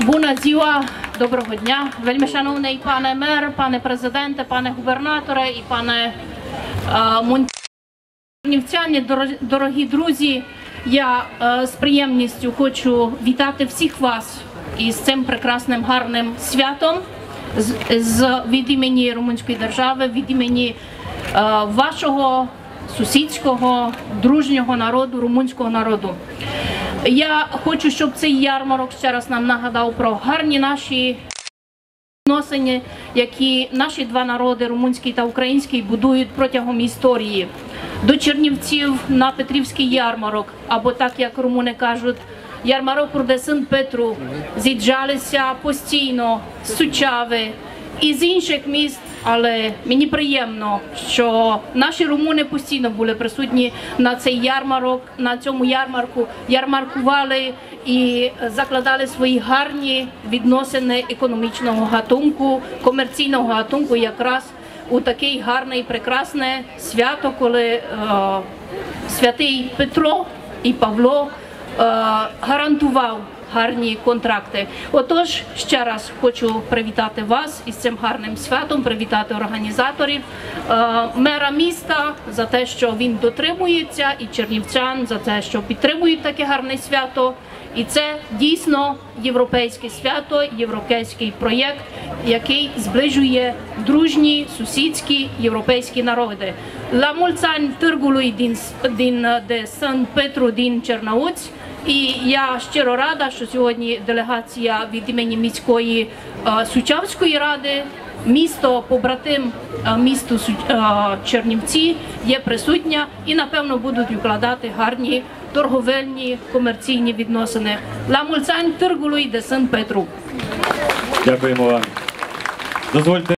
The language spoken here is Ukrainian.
Буна зіва, доброго дня. Вельми шановний пане мер, пане президенте, пане губернаторе і пане Монівцяні, дорогі друзі. Я з приємністю хочу вітати всіх вас із цим прекрасним гарним святом з, від імені Румунської держави, від імені е, вашого сусідського дружнього народу, румунського народу. Я хочу, щоб цей ярмарок ще раз нам нагадав про гарні наші відносини, які наші два народи, румунський та український, будують протягом історії. До Чернівців на Петрівський ярмарок, або так як румуни кажуть, ярмарок Рудесин Петру з'їжджалися постійно з Сучави і з інших міст. Але мені приємно, що наші румуни постійно були присутні на цей ярмарок, на цьому ярмарку, ярмаркували і закладали свої гарні відносини економічного гатунку, комерційного гатунку, якраз у такий гарне і прекрасне свято, коли е, святий Петро і Павло е, гарантував гарні контракти. Отож, ще раз хочу привітати вас із цим гарним святом, привітати організаторів е, мера міста за те, що він дотримується, і чернівчан за те, що підтримують таке гарне свято. І це дійсно європейське свято, європейський проєкт, який зближує дружні сусідські європейські народи. La mulți ani târgului din, din, de Sân Petru din Cernăuți і я щиро рада, що сьогодні делегація від імені міської е, Сучавської ради, місто побратим е, місту е, Чернівці є присутня і напевно будуть укладати гарні торговельні комерційні відносини. La mulți ani târgului de Sân Petru. Дякуємо вам. Дозвольте.